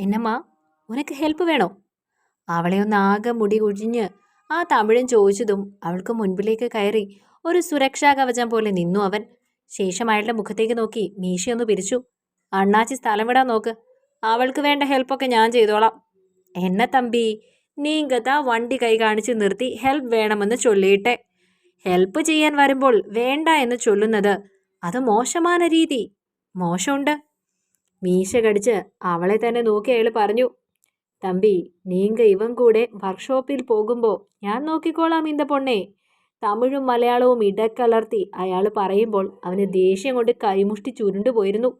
എന്നമ്മ ഉനക്ക് help വേണോ? അവളെ ആകെ മുടി കുഴിഞ്ഞ് ആ തമിഴൻ ചോദിച്ചതും അവൾക്ക് മുൻപിലേക്ക് കയറി ഒരു സുരക്ഷാ കവചം പോലെ നിന്നു അവൻ. ശേഷം അയാളുടെ മുഖത്തേക്ക് നോക്കി മീശയൊന്ന് പിരിച്ചു. അണ്ണാച്ചി സ്ഥലം വിടാൻ നോക്ക്. അവൾക്ക് വേണ്ട ഹെൽപ്പൊക്കെ ഞാൻ ചെയ്തോളാം. എന്നെ തമ്പി നീങ്കതാ വണ്ടി കൈ കാണിച്ച് നിർത്തി ഹെൽപ്പ് വേണമെന്ന് ചൊല്ലിയിട്ടെ. ഹെൽപ്പ് ചെയ്യാൻ വരുമ്പോൾ വേണ്ട എന്ന് ചൊല്ലുന്നത് അത് മോശமான രീതി. മോശമുണ്ട്. മീശ കടിച്ച് അവളെ തന്നെ നോക്കി അയാൾ പറഞ്ഞു തമ്പി നീങ്ക ഇവൻ കൂടെ വർക്ക്ഷോപ്പിൽ പോകുമ്പോൾ ഞാൻ നോക്കിക്കോളാം ഇന്ത പൊണ്ണേ തമിഴും മലയാളവും ഇടക്കലർത്തി അയാൾ പറയുമ്പോൾ അവന് ദേഷ്യം കൊണ്ട് കൈമുഷ്ടി ചുരുണ്ടുപോയിരുന്നു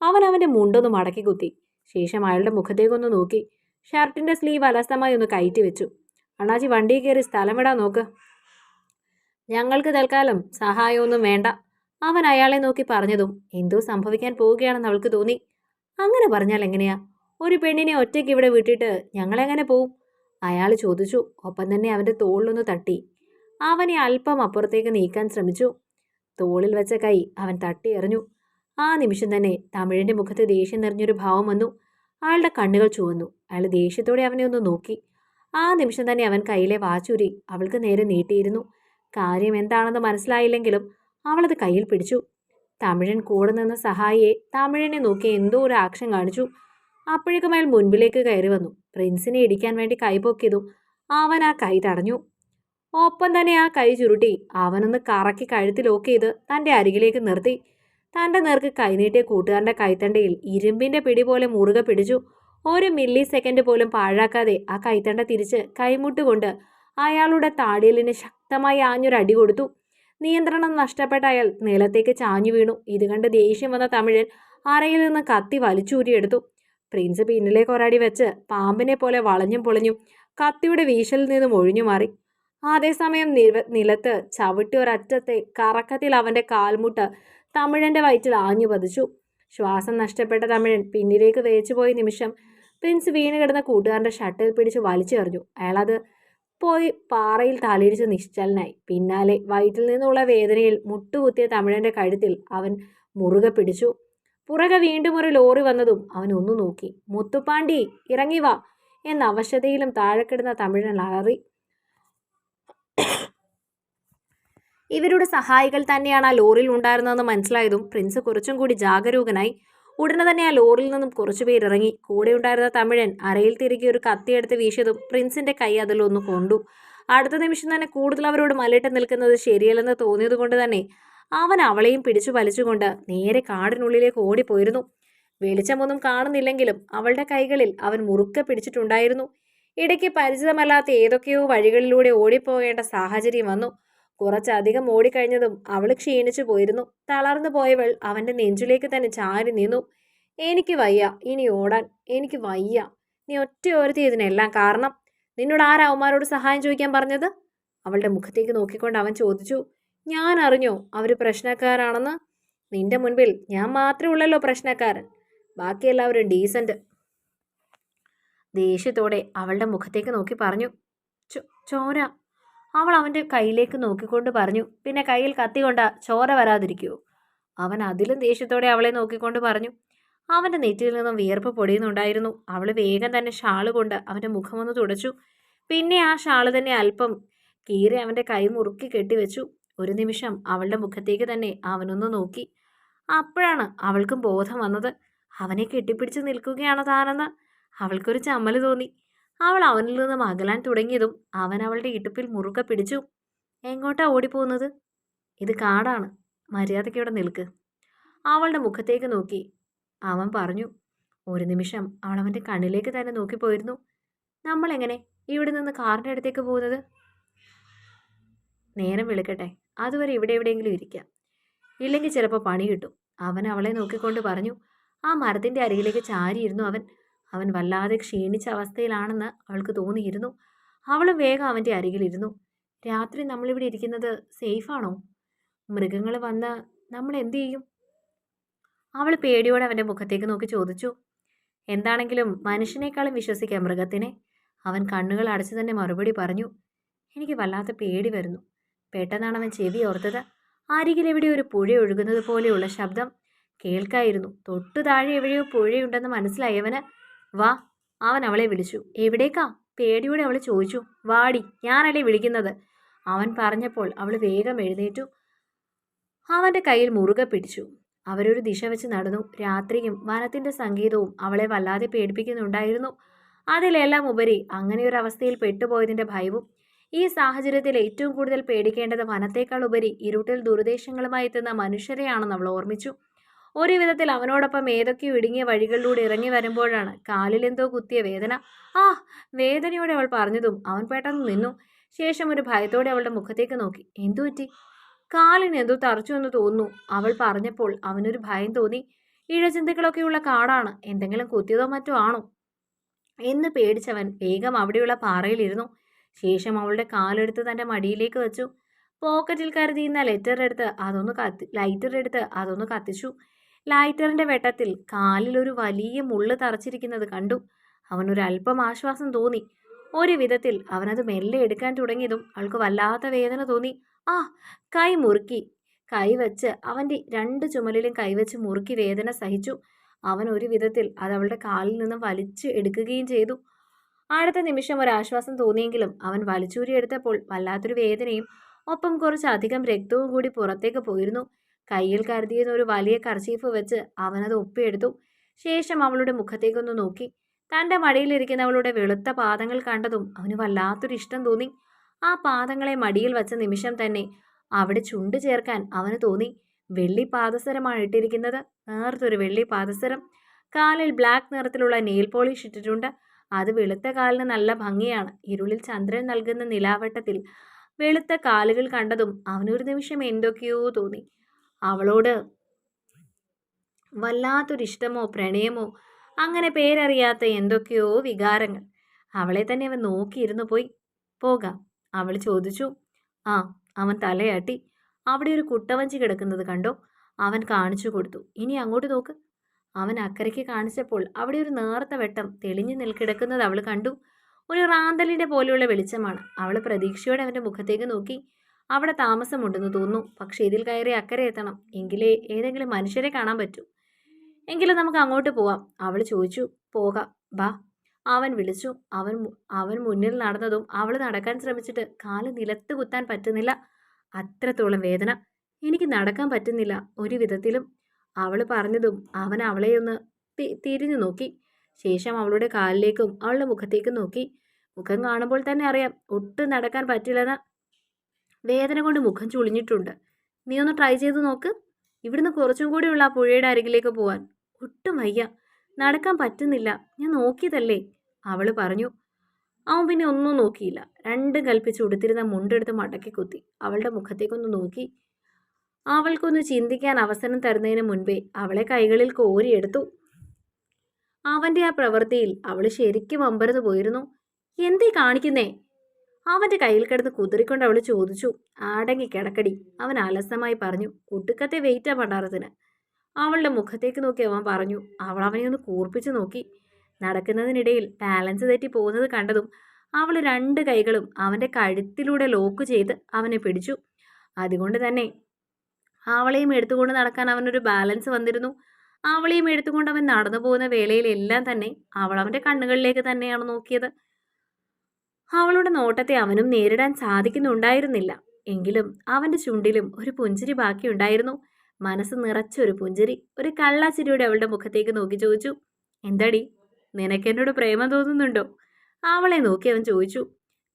അവൻ അവന്റെ മുണ്ടൊന്ന് മടക്കി കുത്തി. ശേഷം അയാളുടെ മുഖത്തേക്കൊന്ന് നോക്കി. ഷർട്ടിന്റെ സ്ലീവ് അലസമായി ഒന്ന് കയറ്റി വെച്ചു. അണ്ണാച്ചി വണ്ടി കയറി സ്ഥലം വിടാൻ നോക്ക്. ഞങ്ങൾക്ക് തൽക്കാലം സഹായമൊന്നും വേണ്ട. അവൻ അയാളെ നോക്കി പറഞ്ഞതും എന്തോ സംഭവിക്കാൻ പോവുകയാണെന്ന് അവൾക്ക് തോന്നി. അങ്ങനെ പറഞ്ഞാൽ എങ്ങനെയാ? ഒരു പെണ്ണിനെ ഒറ്റയ്ക്ക് ഇവിടെ വിട്ടിട്ട് ഞങ്ങളെങ്ങനെ പോവും? അയാൾ ചോദിച്ചു. ഒപ്പം തന്നെ അവന്റെ തോളിലൊന്ന് തട്ടി. അവനെ അല്പം അപ്പുറത്തേക്ക് നീക്കാൻ ശ്രമിച്ചു. തോളിൽ വെച്ച കൈ അവൻ തട്ടി എറിഞ്ഞു. ആ നിമിഷം തന്നെ തമിഴിന്റെ മുഖത്ത് ദേഷ്യം നിറഞ്ഞൊരു ഭാവം വന്നു. അയാളുടെ കണ്ണുകൾ ചുവന്നു. അയാൾ ദേഷ്യത്തോടെ അവനെ ഒന്ന് നോക്കി. ആ നിമിഷം തന്നെ അവൻ കയ്യിലെ വാച്ചൂരി അവൾക്ക് നേരെ നീട്ടിയിരുന്നു. കാര്യം എന്താണെന്ന് മനസ്സിലായില്ലെങ്കിലും അവളത് കയ്യിൽ പിടിച്ചു. തമിഴൻ കൂടെ നിന്ന സഹായിയെ തമിഴനെ നോക്കി എന്തോ ഒരു ആക്ഷൻ കാണിച്ചു. അപ്പോഴേക്കും അയാൾ മുൻപിലേക്ക് കയറി വന്നു. പ്രിൻസിനെ ഇടിക്കാൻ വേണ്ടി കൈ പൊക്കിയതും അവൻ ആ കൈ തടഞ്ഞു. ഒപ്പം തന്നെ ആ കൈ ചുരുട്ടി അവനൊന്ന് കറക്കി കഴുത്തിൽ ലോക്ക് ചെയ്ത് തന്റെ അരികിലേക്ക് നിർത്തി. തന്റെ നേർക്ക് കൈനീട്ടിയ കൂട്ടുകാരന്റെ കൈത്തണ്ടയിൽ ഇരുമ്പിന്റെ പിടി പോലെ മുറുകെ പിടിച്ചു. ഒരു മില്ലി സെക്കൻഡ് പോലും പാഴാക്കാതെ ആ കൈത്തണ്ട തിരിച്ച് കൈമുട്ടുകൊണ്ട് അയാളുടെ താടിയലിന് ശക്തമായി ആഞ്ഞൊരടി കൊടുത്തു. നിയന്ത്രണം നഷ്ടപ്പെട്ട അയാൾ നിലത്തേക്ക് ചാഞ്ഞു വീണു. ഇത് കണ്ട് ദേഷ്യം വന്ന തമിഴൻ അറയിൽ നിന്ന് കത്തി വലിച്ചൂരിയെടുത്തു. പ്രിൻസ് പിന്നിലേക്ക് ഒരടി വെച്ച് പാമ്പിനെ പോലെ വളഞ്ഞും പൊളിഞ്ഞും കത്തിയുടെ വീശലിൽ നിന്നും ഒഴിഞ്ഞു മാറി. അതേസമയം നിവ നിലത്ത് ചവിട്ടി ഒരറ്റത്തെ കറക്കത്തിൽ അവന്റെ കാൽമുട്ട് തമിഴന്റെ വയറ്റിൽ ആഞ്ഞു പതിച്ചു. ശ്വാസം നഷ്ടപ്പെട്ട തമിഴൻ പിന്നിലേക്ക് വേച്ചുപോയ നിമിഷം പ്രിൻസ് വീണ് കിടന്ന കൂട്ടുകാരന്റെ ഷട്ടിൽ പിടിച്ച് വലിച്ചെറിഞ്ഞു. അയാളത് പോയി പാറയിൽ തലയിടിച്ച് നിശ്ചലനായി. പിന്നാലെ വയറ്റിൽ നിന്നുള്ള വേദനയിൽ മുട്ടുകുത്തിയ തമിഴന്റെ കഴുത്തിൽ അവൻ മുറുകെ പിടിച്ചു. പുറകെ വീണ്ടും ഒരു ലോറി വന്നതും അവൻ ഒന്നു നോക്കി. മുത്തുപ്പാണ്ടി ഇറങ്ങി വാ എന്ന അവശതയിലും താഴെ കിടന്ന തമിഴൻ അലറി. ഇവരുടെ സഹായികൾ തന്നെയാണ് ആ ലോറിയിൽ ഉണ്ടായിരുന്നതെന്ന് മനസ്സിലായതും പ്രിൻസ് കുറച്ചും കൂടി ജാഗരൂകനായി ഉടനെ തന്നെ ആ ലോറിയിൽ നിന്നും കുറച്ചുപേർ ഇറങ്ങി. കൂടെ ഉണ്ടായിരുന്ന തമിഴൻ അരയിൽ തിരികെ ഒരു കത്തിയെടുത്ത് വീശിയതും പ്രിൻസിന്റെ കൈ അതിലൊന്ന് കൊണ്ടു. അടുത്ത നിമിഷം തന്നെ കൂടുതൽ അവരോട് മലയിട്ട് നിൽക്കുന്നത് ശരിയല്ലെന്ന് തോന്നിയതുകൊണ്ട് തന്നെ അവൻ അവളെയും പിടിച്ചു വലിച്ചുകൊണ്ട് നേരെ കാടിനുള്ളിലേക്ക് ഓടിപ്പോയിരുന്നു. വെളിച്ചമൊന്നും കാണുന്നില്ലെങ്കിലും അവളുടെ കൈകളിൽ അവൻ മുറുക്കെ പിടിച്ചിട്ടുണ്ടായിരുന്നു. ഇടയ്ക്ക് പരിചിതമല്ലാത്ത ഏതൊക്കെയോ വഴികളിലൂടെ ഓടിപ്പോകേണ്ട സാഹചര്യം വന്നു. കുറച്ചധികം ഓടിക്കഴിഞ്ഞതും അവൾ ക്ഷീണിച്ചു പോയിരുന്നു. തളർന്നു പോയവൾ അവന്റെ നെഞ്ചിലേക്ക് തന്നെ ചാരി നിന്നു. എനിക്ക് വയ്യ ഇനി ഓടാൻ. എനിക്ക് വയ്യ. നീ ഒറ്റ ഒരുത്തി ഇതിനെല്ലാം കാരണം. നിന്നോട് ആരാ അവന്മാരോട് സഹായം ചോദിക്കാൻ പറഞ്ഞത്? അവളുടെ മുഖത്തേക്ക് നോക്കിക്കൊണ്ട് അവൻ ചോദിച്ചു. ഞാൻ അറിഞ്ഞോ അവർ പ്രശ്നക്കാരാണെന്ന്? നിന്റെ മുൻപിൽ ഞാൻ മാത്രമേ ഉള്ളല്ലോ പ്രശ്നക്കാരൻ. ബാക്കി എല്ലാവരും ഡീസന്റ്. ദേഷ്യത്തോടെ അവളുടെ മുഖത്തേക്ക് നോക്കി പറഞ്ഞു. "ചോ- ചോര. അവൾ അവന്റെ കയ്യിലേക്ക് നോക്കിക്കൊണ്ട് പറഞ്ഞു പിന്നെ കയ്യിൽ കത്തി കൊണ്ട ചോര വരാതിരിക്കുമോ അവൻ അതിലും ദേഷ്യത്തോടെ അവളെ നോക്കിക്കൊണ്ട് പറഞ്ഞു. അവന്റെ നെറ്റിയിൽ നിന്നും വിയർപ്പ് പൊടിയുന്നുണ്ടായിരുന്നു. അവൾ വേഗം തന്നെ ഷാൾ കൊണ്ട് അവന്റെ മുഖമൊന്ന് തുടച്ചു. പിന്നെ ആ ഷാൾ തന്നെ അല്പം കീറി അവന്റെ കൈ മുറുക്കി കെട്ടിവെച്ചു ഒരു നിമിഷം അവളുടെ മുഖത്തേക്ക് തന്നെ അവനൊന്ന് നോക്കി. അപ്പോഴാണ് അവൾക്കും ബോധം വന്നത്. അവനെ കെട്ടിപ്പിടിച്ച് നിൽക്കുകയാണ് താനെന്ന്. അവൾക്കൊരു ചമ്മൽ തോന്നി. അവൾ അവനിൽ നിന്നും അകലാൻ തുടങ്ങിയതും അവൻ അവളുടെ ഇടുപ്പിൽ മുറുകെ പിടിച്ചു. എങ്ങോട്ടാ ഓടിപ്പോകുന്നത്? ഇത് കാടാണ്. മര്യാദയ്ക്ക് ഇവിടെ നിൽക്ക്. അവളുടെ മുഖത്തേക്ക് നോക്കി. അവൻ പറഞ്ഞു ഒരു നിമിഷം അവൾ അവന്റെ കണ്ണിലേക്ക് തന്നെ നോക്കിപ്പോയിരുന്നു നമ്മളെങ്ങനെ ഇവിടെ നിന്ന് കാറിന്റെ അടുത്തേക്ക് പോകുന്നത്? നേരം വിളിക്കട്ടെ. അതുവരെ ഇവിടെ എവിടെയെങ്കിലും ഇരിക്കാം. ഇല്ലെങ്കിൽ ചിലപ്പോൾ പണി കിട്ടും. അവൻ അവളെ നോക്കിക്കൊണ്ട് പറഞ്ഞു ആ മരത്തിന്റെ അരികിലേക്ക് ചാരിയിരുന്നു അവൻ. അവൻ വല്ലാതെ ക്ഷീണിച്ച അവസ്ഥയിലാണെന്ന് അവൾക്ക് തോന്നിയിരുന്നു. അവളും വേഗം അവന്റെ അരികിലിരുന്നു രാത്രി നമ്മളിവിടെ ഇരിക്കുന്നത് സേഫാണോ മൃഗങ്ങൾ വന്ന് നമ്മൾ എന്തു ചെയ്യും? അവൾ പേടിയോടെ അവന്റെ മുഖത്തേക്ക് നോക്കി ചോദിച്ചു. എന്താണെങ്കിലും മനുഷ്യനേക്കാളും വിശ്വസിക്കാം മൃഗത്തിനെ. അവൻ കണ്ണുകൾ അടച്ചു തന്നെ മറുപടി പറഞ്ഞു. എനിക്ക് വല്ലാത്ത പേടി വരുന്നു. പെട്ടെന്നാണ് അവൻ ചെവി ഓർത്തത്. അരികിലെവിടെ ഒരു പുഴ ഒഴുകുന്നത് പോലെയുള്ള ശബ്ദം കേൾക്കായിരുന്നു. തൊട്ടു താഴെ എവിടെയോ പുഴയുണ്ടെന്ന് മനസ്സിലായവന് വാ അവൻ അവളെ വിളിച്ചു. എവിടേക്കാ? പേടിയോടെ അവൾ ചോദിച്ചു. വാടി ഞാനല്ലേ വിളിക്കുന്നത്? അവൻ പറഞ്ഞപ്പോൾ അവൾ വേഗം എഴുന്നേറ്റു. അവന്റെ കയ്യിൽ മുറുകെ പിടിച്ചു. അവരൊരു ദിശ വെച്ച് നടന്നു. രാത്രിയും വനത്തിന്റെ സംഗീതവും അവളെ വല്ലാതെ പേടിപ്പിക്കുന്നുണ്ടായിരുന്നു. അതിലെല്ലാം ഉപരി അങ്ങനെ ഒരു അവസ്ഥയിൽ പെട്ടുപോയതിന്റെ ഭയവും ഈ സാഹചര്യത്തിൽ ഏറ്റവും കൂടുതൽ പേടിക്കേണ്ടത് വനത്തേക്കാൾ ഉപരി ഇരുട്ടിൽ ദുരുദ്ദേശങ്ങളുമായി എത്തുന്ന മനുഷ്യരെയാണെന്ന് അവൾ ഓർമ്മിച്ചു. ഒരു വിധത്തിൽ അവനോടൊപ്പം ഏതൊക്കെയോ ഇടുങ്ങിയ വഴികളിലൂടെ ഇറങ്ങി വരുമ്പോഴാണ് കാലിലെന്തോ കുത്തിയ വേദന. ആ വേദനയോടെ അവൾ പറഞ്ഞതും അവൻ പെട്ടെന്ന് നിന്നു. ശേഷം ഒരു ഭയത്തോടെ അവളുടെ മുഖത്തേക്ക് നോക്കി. എന്തു പറ്റി? കാലിന് എന്തോ തറച്ചു എന്ന് തോന്നുന്നു. അവൾ പറഞ്ഞപ്പോൾ അവനൊരു ഭയം തോന്നി. ഇഴചിന്തകളൊക്കെയുള്ള കാടാണ്. എന്തെങ്കിലും കുത്തിയതോ മറ്റോ ആണോ? എന്ന് പേടിച്ചവൻ വേഗം അവിടെയുള്ള പാറയിലിരുന്നു ശേഷം അവളുടെ കാലെടുത്ത് തന്റെ മടിയിലേക്ക് വെച്ചു. പോക്കറ്റിൽ കരുതിയിരുന്ന ലെറ്റർ എടുത്ത് അതൊന്ന് കത്തി ലൈറ്റർ എടുത്ത് അതൊന്ന് കത്തിച്ചു. ലൈറ്ററിന്റെ വെട്ടത്തിൽ കാലിൽ ഒരു വലിയ മുള്ള് തറച്ചിരിക്കുന്നത് കണ്ടു. അവനൊരല്പം ആശ്വാസം തോന്നി. ഒരു വിധത്തിൽ അവനത് മെല്ലെ എടുക്കാൻ തുടങ്ങിയതും അവൾക്ക് വല്ലാത്ത വേദന തോന്നി. ആ കൈ മുറുക്കി. കൈവച്ച് അവന്റെ രണ്ട് ചുമലിലും കൈവച്ച് മുറുക്കി വേദന സഹിച്ചു. അവൻ ഒരു വിധത്തിൽ അത് അവളുടെ കാലിൽ നിന്നും വലിച്ചു എടുക്കുകയും ചെയ്തു. അടുത്ത നിമിഷം ഒരാശ്വാസം തോന്നിയെങ്കിലും അവൻ വലിച്ചൂരി എടുത്തപ്പോൾ വല്ലാത്തൊരു വേദനയും ഒപ്പം കുറച്ചധികം രക്തവും കൂടി പുറത്തേക്ക് പോയിരുന്നു. കയ്യിൽ കരുതിയിരുന്ന ഒരു വലിയ കർച്ചീഫ് വെച്ച് അവനത് ഒപ്പിയെടുത്തു. ശേഷം അവളുടെ മുഖത്തേക്കൊന്ന് നോക്കി. തന്റെ മടിയിലിരിക്കുന്നവളുടെ വെളുത്ത പാദങ്ങൾ കണ്ടതും അവന് വല്ലാത്തൊരു ഇഷ്ടം തോന്നി. ആ പാദങ്ങളെ മടിയിൽ വച്ച നിമിഷം തന്നെ അവിടെ ചുണ്ട് ചേർക്കാൻ അവന് തോന്നി. വെള്ളി പാദസരമാണ് ഇട്ടിരിക്കുന്നത്. നേർത്തൊരു വെള്ളി പാദസരം കാലിൽ ബ്ലാക്ക് നിറത്തിലുള്ള നെയിൽ പോളിഷ് ഇട്ടിട്ടുണ്ട്. അത് വെളുത്ത കാലിന് നല്ല ഭംഗിയാണ്. ഇരുളിൽ ചന്ദ്രൻ നൽകുന്ന നിലാവട്ടത്തിൽ വെളുത്ത കാലുകൾ കണ്ടതും അവനൊരു നിമിഷം എന്തൊക്കെയോ തോന്നി. അവളോട് വല്ലാത്തൊരിഷ്ടമോ പ്രണയമോ അങ്ങനെ പേരറിയാത്ത എന്തൊക്കെയോ വികാരങ്ങൾ. അവളെ തന്നെ അവൻ നോക്കിയിരുന്നു പോയി. പോകാം അവൾ ചോദിച്ചു. ആ അവൻ തലയാട്ടി. അവിടെ ഒരു കുട്ടവഞ്ചി കിടക്കുന്നത് കണ്ടോ? അവൻ കാണിച്ചു കൊടുത്തു. ഇനി അങ്ങോട്ട് നോക്ക്. അവൻ അക്കരയ്ക്ക് കാണിച്ചപ്പോൾ അവിടെ ഒരു നേർത്ത വെട്ടം തെളിഞ്ഞു നിൽക്കിടക്കുന്നത് അവൾ കണ്ടു. ഒരു റാന്തലിന്റെ പോലെയുള്ള വെളിച്ചമാണ്. അവൾ പ്രതീക്ഷയോടെ അവന്റെ മുഖത്തേക്ക് നോക്കി. അവിടെ താമസമുണ്ടെന്ന് തോന്നുന്നു. പക്ഷേ ഇതിൽ കയറി അക്കരെ എത്തണം. എങ്കിലേ ഏതെങ്കിലും മനുഷ്യരെ കാണാൻ പറ്റൂ. എങ്കിലും നമുക്ക് അങ്ങോട്ട് പോവാം. അവൾ ചോദിച്ചു പോകാം. ബാ. അവൻ വിളിച്ചു. അവൻ അവൻ മുന്നിൽ നടന്നതും അവൾ നടക്കാൻ ശ്രമിച്ചിട്ട് കാൽ നിലത്ത് കുത്താൻ പറ്റുന്നില്ല. അത്രത്തോളം വേദന. എനിക്ക് നടക്കാൻ പറ്റുന്നില്ല. ഒരു വിധത്തിലും അവൾ പറഞ്ഞതും അവൻ അവളെ ഒന്ന് തിരിഞ്ഞു നോക്കി. ശേഷം അവളുടെ കാലിലേക്കും അവളുടെ മുഖത്തേക്കും നോക്കി. മുഖം കാണുമ്പോൾ തന്നെ അറിയാം ഒട്ടും നടക്കാൻ പറ്റില്ലെന്ന്. വേദന കൊണ്ട് മുഖം ചുളിഞ്ഞിട്ടുണ്ട്. നീ ഒന്ന് ട്രൈ ചെയ്ത് നോക്ക്. ഇവിടുന്ന് കുറച്ചും കൂടിയുള്ള ആ പുഴയുടെ അരികിലേക്ക് പോവാൻ. ഒട്ടും വയ്യ. നടക്കാൻ പറ്റുന്നില്ല. ഞാൻ നോക്കിയതല്ലേ. അവൾ പറഞ്ഞു. അവൻ പിന്നെ ഒന്നും നോക്കിയില്ല. രണ്ടും കൽപ്പിച്ച് ഉടുത്തിരുന്ന മുണ്ടെടുത്ത് മടക്കി കുത്തി. അവളുടെ മുഖത്തേക്കൊന്ന് നോക്കി. അവൾക്കൊന്ന് ചിന്തിക്കാൻ അവസരം തരുന്നതിന് മുൻപേ അവളെ കൈകളിൽ കോരിയെടുത്തു അവന്റെ ആ പ്രവൃത്തിയിൽ അവൾ ശരിക്കും അമ്പരത് പോയിരുന്നു. എന്തേ കാണിക്കുന്നേ? അവന്റെ കയ്യിൽ കിടന്ന് കുതിരിക്കൊണ്ട് അവൾ ചോദിച്ചു ആടങ്ങി കിടക്കടി? അവൻ അലസമായി പറഞ്ഞു കുട്ടിക്കത്തെ വെയിറ്റാ പണ്ടാറത്തിന് അവളുടെ മുഖത്തേക്ക് നോക്കി അവൻ പറഞ്ഞു അവൾ അവനെ ഒന്ന് കൂർപ്പിച്ച് നോക്കി. നടക്കുന്നതിനിടയിൽ ബാലൻസ് തെറ്റി പോകുന്നത് കണ്ടതും അവൾ രണ്ട് കൈകളും അവന്റെ കഴുത്തിലൂടെ ലോക്ക് ചെയ്ത് അവനെ പിടിച്ചു. അതുകൊണ്ട് തന്നെ അവളെയും എടുത്തുകൊണ്ട് നടക്കാൻ അവനൊരു ബാലൻസ് വന്നിരുന്നു. അവളെയും എടുത്തുകൊണ്ട് അവൻ നടന്നു പോകുന്ന വേളയിലെല്ലാം തന്നെ അവൾ അവന്റെ കണ്ണുകളിലേക്ക് തന്നെയാണ് നോക്കിയത്. അവളുടെ നോട്ടത്തെ അവനും നേരിടാൻ സാധിക്കുന്നുണ്ടായിരുന്നില്ല. എങ്കിലും അവന്റെ ചുണ്ടിലും ഒരു പുഞ്ചിരി ബാക്കിയുണ്ടായിരുന്നു. മനസ്സ് നിറച്ചൊരു പുഞ്ചിരി ഒരു കള്ളാച്ചിരിയോടെ അവളുടെ മുഖത്തേക്ക് നോക്കി ചോദിച്ചു എന്താടി? നിനക്കെന്നോട് പ്രേമം തോന്നുന്നുണ്ടോ? അവളെ നോക്കി അവൻ ചോദിച്ചു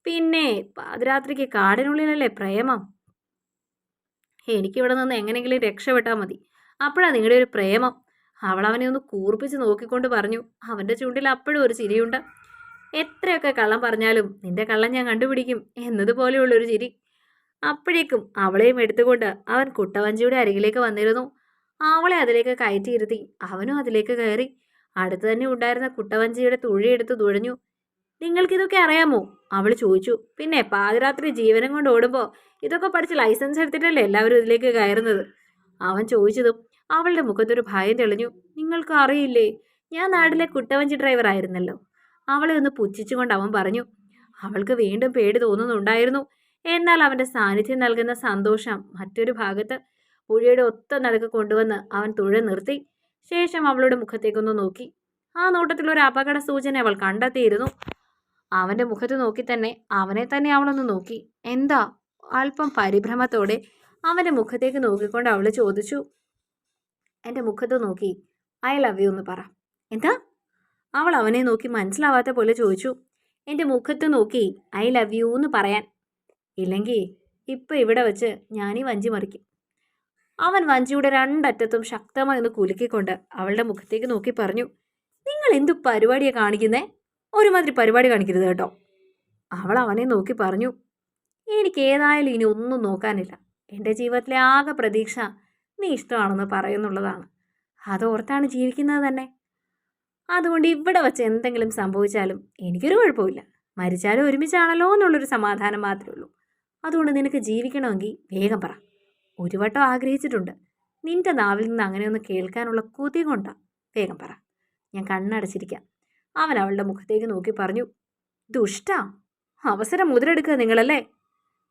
പിന്നെ പാതിരാത്രിക്ക് കാടിനുള്ളിലല്ലേ പ്രേമം? എനിക്കിവിടെ നിന്ന് എങ്ങനെയെങ്കിലും രക്ഷപ്പെട്ടാൽ മതി. അപ്പോഴാണ് നിങ്ങളുടെ ഒരു പ്രേമം. അവൾ അവനെ ഒന്ന് കൂർപ്പിച്ച് നോക്കിക്കൊണ്ട് പറഞ്ഞു അവന്റെ ചുണ്ടിൽ അപ്പോഴും ഒരു ചിരിയുണ്ട്. എത്രയൊക്കെ കള്ളം പറഞ്ഞാലും നിന്റെ കള്ളം ഞാൻ കണ്ടുപിടിക്കും എന്നതുപോലെയുള്ളൊരു ചിരി. അപ്പോഴേക്കും അവളെയും എടുത്തുകൊണ്ട് അവൻ കുട്ടവഞ്ചിയുടെ അരികിലേക്ക് വന്നിരുന്നു. അവളെ അതിലേക്ക് കയറ്റിയിരുത്തി അവനും അതിലേക്ക് കയറി. അടുത്ത് തന്നെ ഉണ്ടായിരുന്ന കുട്ടവഞ്ചിയുടെ തുഴിയെടുത്ത് തുഴഞ്ഞു. നിങ്ങൾക്കിതൊക്കെ അറിയാമോ? അവൾ ചോദിച്ചു. പിന്നെ പാതിരാത്രി ജീവനം കൊണ്ട് ഓടുമ്പോൾ ഇതൊക്കെ പഠിച്ച് ലൈസൻസ് എടുത്തിട്ടല്ലേ എല്ലാവരും ഇതിലേക്ക് കയറുന്നത്? അവൻ ചോദിച്ചതും അവളുടെ മുഖത്തൊരു ഭയം തെളിഞ്ഞു. നിങ്ങൾക്ക് അറിയില്ലേ? ഞാൻ നാട്ടിലെ കുട്ടവഞ്ചി ഡ്രൈവർ ആയിരുന്നല്ലോ അവളെ ഒന്ന് പുച്ഛിച്ചുകൊണ്ട് അവൻ പറഞ്ഞു അവൾക്ക് വീണ്ടും പേടി തോന്നുന്നുണ്ടായിരുന്നു. എന്നാൽ അവന്റെ സാന്നിധ്യം നൽകുന്ന സന്തോഷം മറ്റൊരു ഭാഗത്ത് പുഴയുടെ ഒത്ത നിലയ്ക്ക് കൊണ്ടുവന്ന് അവൻ തുഴ നിർത്തി. ശേഷം അവളുടെ മുഖത്തേക്കൊന്ന് നോക്കി. ആ നോട്ടത്തിൽ ഒരു അപകട സൂചന അവൾ കണ്ടെത്തിയിരുന്നു. അവന്റെ മുഖത്ത് നോക്കി തന്നെ അവനെ തന്നെ അവളൊന്ന് നോക്കി. എന്താ? അല്പം പരിഭ്രമത്തോടെ അവന്റെ മുഖത്തേക്ക് നോക്കിക്കൊണ്ട് അവൾ ചോദിച്ചു. എന്റെ മുഖത്ത് നോക്കി. ഐ ലവ് യു എന്ന് പറ. എന്താ? അവൾ അവനെ നോക്കി മനസ്സിലാവാത്ത പോലെ ചോദിച്ചു എന്റെ മുഖത്ത് നോക്കി ഐ ലവ് യു എന്ന് പറയാൻ. ഇല്ലെങ്കിൽ ഇപ്പം ഇവിടെ വെച്ച് ഞാനീ വഞ്ചി മറിക്കും. അവൻ വഞ്ചിയുടെ രണ്ടറ്റത്തും ശക്തമായി ഒന്ന് കുലുക്കിക്കൊണ്ട് അവളുടെ മുഖത്തേക്ക് നോക്കി പറഞ്ഞു നിങ്ങൾ എന്തു പരിപാടിയാണ് കാണിക്കുന്നേ? ഒരുമാതിരി പരിപാടി കാണിക്കരുത് കേട്ടോ. അവൾ അവനെ നോക്കി പറഞ്ഞു എനിക്ക് ഏതായാലും ഇനി ഒന്നും നോക്കാനില്ല. എന്റെ ജീവിതത്തിലെ ആകെ പ്രതീക്ഷ നീ ഇഷ്ടമാണെന്ന് പറയുന്നുള്ളതാണ്. അതോർത്താണ് ജീവിക്കുന്നത് തന്നെ. അതുകൊണ്ട് ഇവിടെ വച്ച് എന്തെങ്കിലും സംഭവിച്ചാലും എനിക്കൊരു കുഴപ്പമില്ല. മരിച്ചാലും ഒരുമിച്ചാണല്ലോ എന്നുള്ളൊരു സമാധാനം മാത്രമേ ഉള്ളൂ. അതുകൊണ്ട് നിനക്ക് ജീവിക്കണമെങ്കിൽ വേഗം പറ. ഒരു വട്ടം ആഗ്രഹിച്ചിട്ടുണ്ട്. നിന്റെ നാവിൽ നിന്ന് അങ്ങനെയൊന്ന് കേൾക്കാനുള്ള കൊതി കൊണ്ടാ. വേഗം പറ. ഞാൻ കണ്ണടച്ചിരിക്കാം. അവൻ അവളുടെ മുഖത്തേക്ക് നോക്കി പറഞ്ഞു ദുഷ്ട അവസരം മുതലെടുക്കുക നിങ്ങളല്ലേ?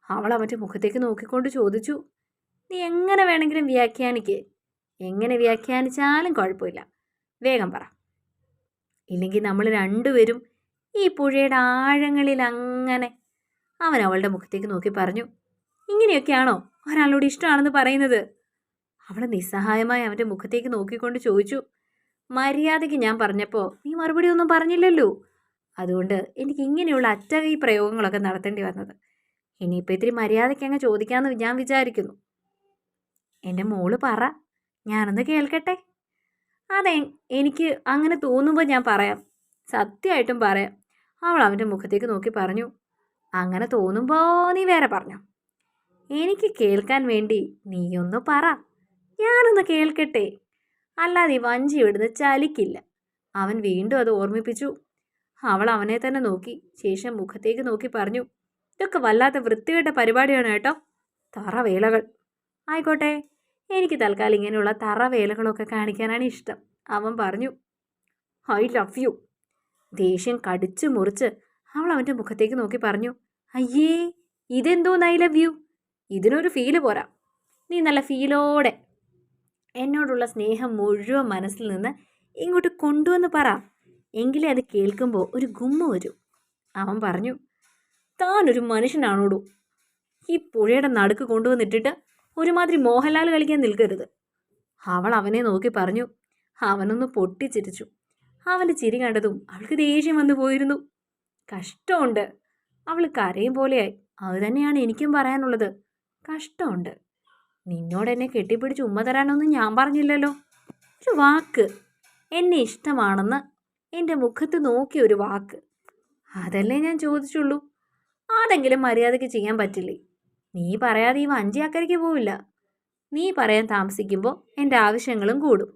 അവൾ അവന്റെ മുഖത്തേക്ക് നോക്കിക്കൊണ്ട് ചോദിച്ചു നീ എങ്ങനെ വേണമെങ്കിലും വ്യാഖ്യാനിക്കേ? എങ്ങനെ വ്യാഖ്യാനിച്ചാലും കുഴപ്പമില്ല. വേഗം പറ. ഇല്ലെങ്കിൽ നമ്മൾ രണ്ടുപേരും ഈ പുഴയുടെ ആഴങ്ങളിൽ അങ്ങനെ. അവൻ അവളുടെ മുഖത്തേക്ക് നോക്കി പറഞ്ഞു ഇങ്ങനെയൊക്കെയാണോ? ഒരാളോട് ഇഷ്ടമാണെന്ന് പറയുന്നത്? അവൾ നിസ്സഹായമായി അവന്റെ മുഖത്തേക്ക് നോക്കിക്കൊണ്ട് ചോദിച്ചു മര്യാദയ്ക്ക് ഞാൻ പറഞ്ഞപ്പോൾ നീ മറുപടി ഒന്നും പറഞ്ഞില്ലല്ലോ? അതുകൊണ്ട് എനിക്ക് ഇങ്ങനെയുള്ള അറ്റകൈ പ്രയോഗങ്ങളൊക്കെ നടത്തേണ്ടി വന്നത്. ഇനിയിപ്പോൾ ഇത്തിരി മര്യാദയ്ക്ക് അങ്ങ് ചോദിക്കാമെന്ന് ഞാൻ വിചാരിക്കുന്നു. എന്റെ മോൾ പറ ഞാനൊന്ന് കേൾക്കട്ടെ? അതെ എനിക്ക് അങ്ങനെ തോന്നുമ്പോൾ ഞാൻ പറയാം. സത്യമായിട്ടും പറയാം. അവൾ അവന്റെ മുഖത്തേക്ക് നോക്കി പറഞ്ഞു അങ്ങനെ തോന്നുമ്പോൾ നീ വേറെ പറഞ്ഞു? എനിക്ക് കേൾക്കാൻ വേണ്ടി നീയൊന്ന് പറ. ഞാനൊന്ന് കേൾക്കട്ടെ. അല്ലാതെ വഞ്ചി ഇവിടുന്ന് ചലിക്കില്ല. അവൻ വീണ്ടും അത് ഓർമ്മിപ്പിച്ചു. അവൾ അവനെ തന്നെ നോക്കി ശേഷം മുഖത്തേക്ക് നോക്കി പറഞ്ഞു ഇതൊക്കെ വല്ലാത്ത വൃത്തികെട്ട പരിപാടിയാണ് കേട്ടോ. തറവേളകൾ ആയിക്കോട്ടെ. എനിക്ക് തൽക്കാലം ഇങ്ങനെയുള്ള തറവേലകളൊക്കെ കാണിക്കാനാണ് ഇഷ്ടം. അവൻ പറഞ്ഞു ഐ ലവ് യു. ദേഷ്യം കടിച്ചു മുറിച്ച് അവൾ അവന്റെ മുഖത്തേക്ക് നോക്കി പറഞ്ഞു അയ്യേ ഇതെന്തോന്ന് ഐ ലവ് യു? ഇതിനൊരു ഫീൽ പോരാ. നീ നല്ല ഫീലോടെ. എന്നോടുള്ള സ്നേഹം മുഴുവൻ മനസ്സിൽ നിന്ന് ഇങ്ങോട്ട് കൊണ്ടുവന്ന് പറ. എങ്കിലേ അത് കേൾക്കുമ്പോൾ ഒരു ഗുമ്മ വരൂ. അവൻ പറഞ്ഞു താനൊരു മനുഷ്യനാണോടൂ? ഈ പുഴയുടെ നടുക്ക് കൊണ്ടുവന്നിട്ടിട്ട് ഒരുമാതിരി മോഹൻലാൽ കളിക്കാൻ നിൽക്കരുത്. അവൾ അവനെ നോക്കി പറഞ്ഞു അവനൊന്ന് പൊട്ടിച്ചിരിച്ചു. അവന്റെ ചിരി കണ്ടതും അവൾക്ക് ദേഷ്യം വന്നു പോയിരുന്നു. കഷ്ടമുണ്ട്. അവൾ കരയും പോലെയായി. അത് തന്നെയാണ് എനിക്കും പറയാനുള്ളത്. കഷ്ടമുണ്ട്. നിന്നോട് എന്നെ കെട്ടിപ്പിടിച്ച് ഉമ്മ തരാനൊന്നും ഞാൻ പറഞ്ഞില്ലല്ലോ. ഒരു വാക്ക്. എന്നെ ഇഷ്ടമാണെന്ന് എന്റെ മുഖത്ത് നോക്കിയ ഒരു വാക്ക്. അതല്ലേ ഞാൻ ചോദിച്ചുള്ളൂ. അതെങ്കിലും മര്യാദയ്ക്ക് ചെയ്യാൻ പറ്റില്ലേ? നീ പറയാതെ ഈ വഞ്ചി അക്കരയ്ക്ക് പോവില്ല. നീ പറയാൻ താമസിക്കുമ്പോൾ എന്റെ ആവശ്യങ്ങളും കൂടും.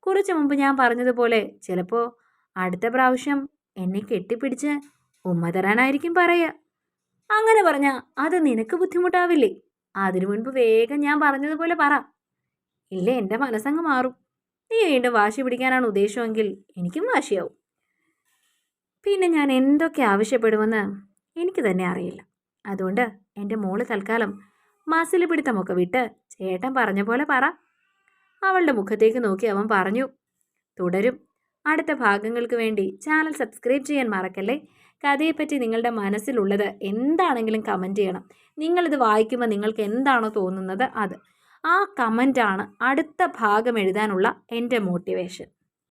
കുറച്ച് മുമ്പ് ഞാൻ പറഞ്ഞതുപോലെ ചിലപ്പോൾ അടുത്ത പ്രാവശ്യം എന്നെ കെട്ടിപ്പിടിച്ച് ഉമ്മ തരാനായിരിക്കും പറയുക. അങ്ങനെ പറഞ്ഞാൽ അത് നിനക്ക് ബുദ്ധിമുട്ടാവില്ലേ? അതിനു മുൻപ് വേഗം ഞാൻ പറഞ്ഞതുപോലെ പറ. ഇല്ല എന്റെ മനസ്സങ്ങ് മാറും. നീ വീണ്ടും വാശി പിടിക്കാനാണ് ഉദ്ദേശമെങ്കിൽ എനിക്കും വാശിയാവും. പിന്നെ ഞാൻ എന്തൊക്കെ ആവശ്യപ്പെടുമെന്ന് എനിക്ക് തന്നെ അറിയില്ല. അതുകൊണ്ട് എന്റെ മോൾ തൽക്കാലം മസിൽ പിടുത്തമൊക്കെ വിട്ട് ചേട്ടൻ പറഞ്ഞ പോലെ പറ. അവളുടെ മുഖത്തേക്ക് നോക്കി അവൻ പറഞ്ഞു തുടരും. അടുത്ത ഭാഗങ്ങൾക്ക് വേണ്ടി ചാനൽ സബ്സ്ക്രൈബ് ചെയ്യാൻ മറക്കല്ലേ? കഥയെപ്പറ്റി നിങ്ങളുടെ മനസ്സിലുള്ളത് എന്താണെങ്കിലും കമന്റ് ചെയ്യണം. നിങ്ങളിത് വായിക്കുമ്പോൾ നിങ്ങൾക്ക് എന്താണോ തോന്നുന്നത് അത്. ആ കമന്റാണ് അടുത്ത ഭാഗം എഴുതാനുള്ള എന്റെ മോട്ടിവേഷൻ.